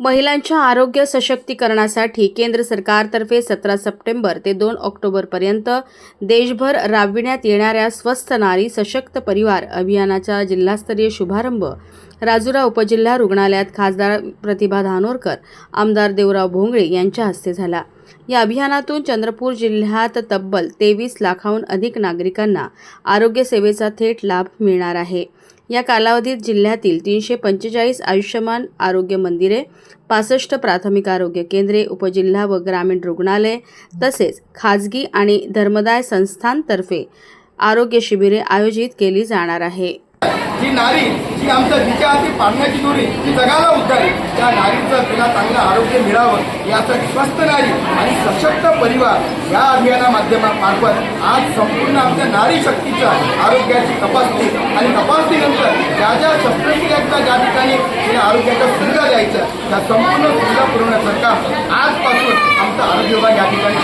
महिलांच्या आरोग्य सशक्तीकरणासाठी केंद्र सरकारतर्फे सतरा सप्टेंबर ते दोन ऑक्टोबरपर्यंत देशभर राबविण्यात येणाऱ्या स्वस्थ नारी सशक्त परिवार अभियानाचा जिल्हास्तरीय शुभारंभ राजुरा उपजिल्हा रुग्णालयात खासदार प्रतिभा धानोरकर आमदार देवराव भोंगळे यांच्या हस्ते झाला. या अभियानातून चंद्रपूर जिल्ह्यात तब्बल तेवीस लाखाहून अधिक नागरिकांना आरोग्य सेवेचा थेट लाभ मिळणार आहे. या कालावधीत जिल्ह्यातील तीनशे पंचेचाळीस आयुष्यमान आरोग्य मंदिरे पासष्ट प्राथमिक आरोग्य केंद्रे उपजिल्हा व ग्रामीण रुग्णालय तसेच खाजगी आणि धर्मदाय संस्थांतर्फे आरोग्य शिबिरे आयोजित केली जाणार आहे. जी नारी जी आमच्या जिच्या हाती पाडण्याची दोरी जी जगाला उद्धारी. त्या नारीचं तिला चांगलं आरोग्य मिळावं यासाठी स्वस्त नारी आणि सशक्त परिवार या अभियाना माध्यमामार्फत आज संपूर्ण आमच्या नारी शक्तीच्या आरोग्याची तपासणी आणि ताज्या शस्त्रक्रियांचा ज्या ठिकाणी आरोग्याच्या सुविधा द्यायच्या त्या संपूर्ण सुविधा पुरवण्यासारखा आजपासून आमचा आरोग्य विभाग या ठिकाणी